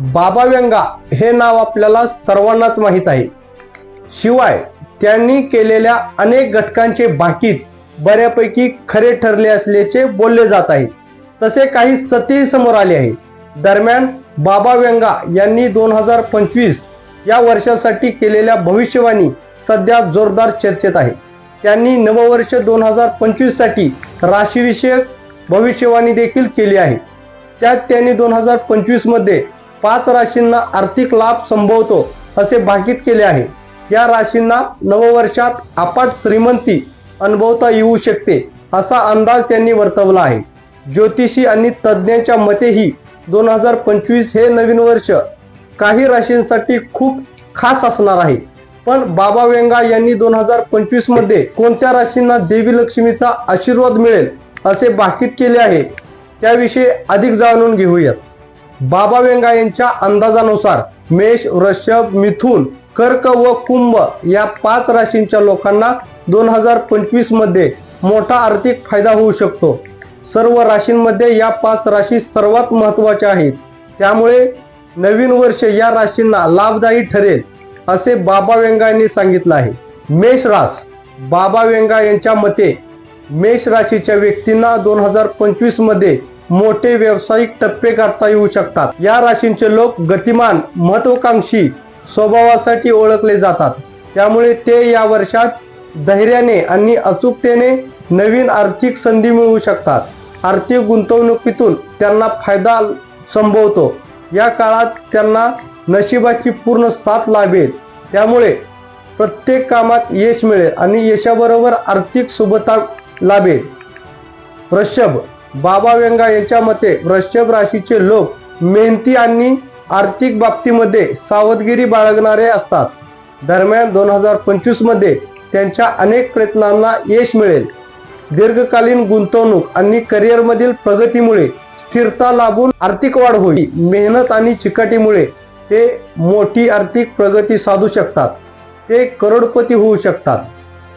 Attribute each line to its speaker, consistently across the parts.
Speaker 1: बाबा व्यंगा हे नाव आपल्याला सर्वांनाच माहीत आहे. शिवाय त्यांनी केलेल्या अनेक घटकांचे भाकीत बऱ्यापैकी खरे ठरले असल्याचे बोलले जात आहे. तसे काही सत्यही समोर आले आहे. दरम्यान बाबा व्यंगा यांनी दोन हजार पंचवीस या वर्षासाठी केलेल्या भविष्यवाणी सध्या जोरदार चर्चेत आहे. त्यांनी नववर्ष दोन हजार पंचवीससाठी राशीविषयक भविष्यवाणी देखील केली आहे. त्यात त्यांनी दोन हजार पंचवीसमध्ये पाच राशींना आर्थिक लाभ संभवतो असे भाकीत केले आहे. या राशींना नववर्षात अपाट श्रीमंती अनुभवता येऊ शकते असा अंदाज त्यांनी वर्तवला आहे. ज्योतिषी आणि तज्ज्ञांच्या मतेही दोन हजार पंचवीस हे नवीन वर्ष काही राशींसाठी खूप खास असणार आहे. पण बाबा वेंगा यांनी दोन हजार पंचवीसमध्ये कोणत्या राशींना देवी लक्ष्मीचा आशीर्वाद मिळेल असे भाकीत केले आहे. त्याविषयी अधिक जाणून घेऊयात. बाबा वेंगा यांच्या अंदाजानुसार मेष वृषभ मिथुन कर्क व कुंभ या पाच राशींच्या लोकांना दोन हजार पंचवीसमध्ये मोठा आर्थिक फायदा होऊ शकतो. सर्व राशींमध्ये या पाच राशी सर्वात महत्त्वाच्या आहेत. त्यामुळे नवीन वर्ष या राशींना लाभदायी ठरेल असे बाबा वेंगा यांनी सांगितलं आहे. मेष रास. बाबा वेंगा यांच्या मते मेष राशीच्या व्यक्तींना दोन हजार पंचवीसमध्ये मोठे व्यावसायिक टप्पे गाठता येऊ शकतात. या राशींचे लोक गतिमान महत्वाकांक्षी स्वभावासाठी ओळखले जातात. त्यामुळे ते या वर्षात धैर्याने आणि अचूकतेने नवीन आर्थिक संधी मिळवू शकतात. आर्थिक गुंतवणुकीतून त्यांना फायदा संभवतो. या काळात त्यांना नशिबाची पूर्ण साथ लाभेल. त्यामुळे प्रत्येक कामात यश मिळेल आणि यशाबरोबर आर्थिक सुबता लाभेल. वृषभ बाबा व्यंगा यांच्या मते वृषभ राशीचे लोक मेहनती आणि आर्थिक बाबतीमध्ये सावधगिरी बाळगणारे असतात. दरम्यान दोन हजार पंचवीसमध्ये त्यांच्या अनेक प्रयत्नांना यश मिळेल. दीर्घकालीन गुंतवणूक आणि करिअरमधील प्रगतीमुळे स्थिरता लाभून आर्थिक वाढ होईल. मेहनत आणि चिकाटीमुळे ते मोठी आर्थिक प्रगती साधू शकतात. ते करोडपती होऊ शकतात.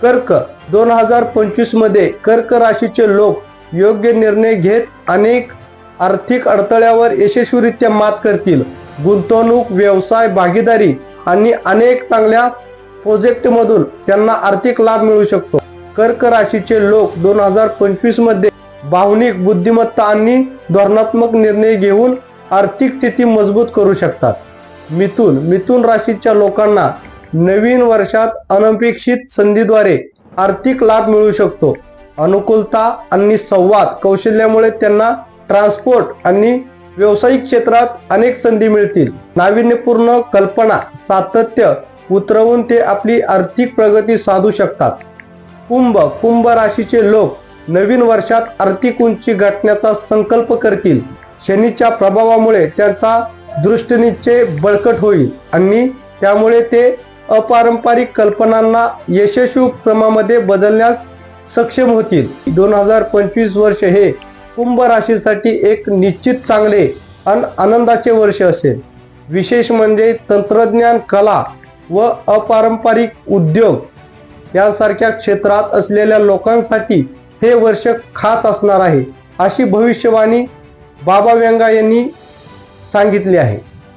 Speaker 1: कर्क दोन हजार पंचवीसमध्ये कर्क राशीचे लोक योग्य निर्णय घेत अनेक आर्थिक अडथळ्यावर यशस्वीरित्या मात करतील. गुंतवणूक व्यवसाय भागीदारी आणि अनेक चांगल्या प्रोजेक्टमधून त्यांना आर्थिक लाभ मिळू शकतो. कर्क राशीचे लोक दोन हजार पंचवीसमध्ये भावनिक बुद्धिमत्ता आणि धोरणात्मक निर्णय घेऊन आर्थिक स्थिती मजबूत करू शकतात. मिथुन मिथुन राशीच्या लोकांना नवीन वर्षात अनपेक्षित संधीद्वारे आर्थिक लाभ मिळू शकतो. अनुकूलता आणि संवाद कौशल्यामुळे त्यांना ट्रान्सपोर्ट आणि व्यावसायिक क्षेत्रात अनेक संधी मिळतील. नाविन्यपूर्ण कल्पना सातत्य उतरवून ते आपली आर्थिक प्रगती साधू शकतात. कुंभ कुंभ राशीचे लोक नवीन वर्षात आर्थिक उंची गाठण्याचा संकल्प करतील. शनीच्या प्रभावामुळे त्यांचा दृष्टनिश्चय बळकट होईल आणि त्यामुळे ते अपारंपरिक कल्पनांना यशस्वी क्रमामध्ये बदलण्यास सक्षम होतील. दोन हजार पंचवीस वर्ष हे कुंभ राशीसाठी एक निश्चित चांगले आणि आनंदाचे वर्ष असेल. विशेष म्हणजे तंत्रज्ञान कला व अपारंपरिक उद्योग यासारख्या क्षेत्रात असलेल्या लोकांसाठी हे वर्ष खास असणार आहे अशी भविष्यवाणी बाबा व्यंगा यांनी सांगितली आहे.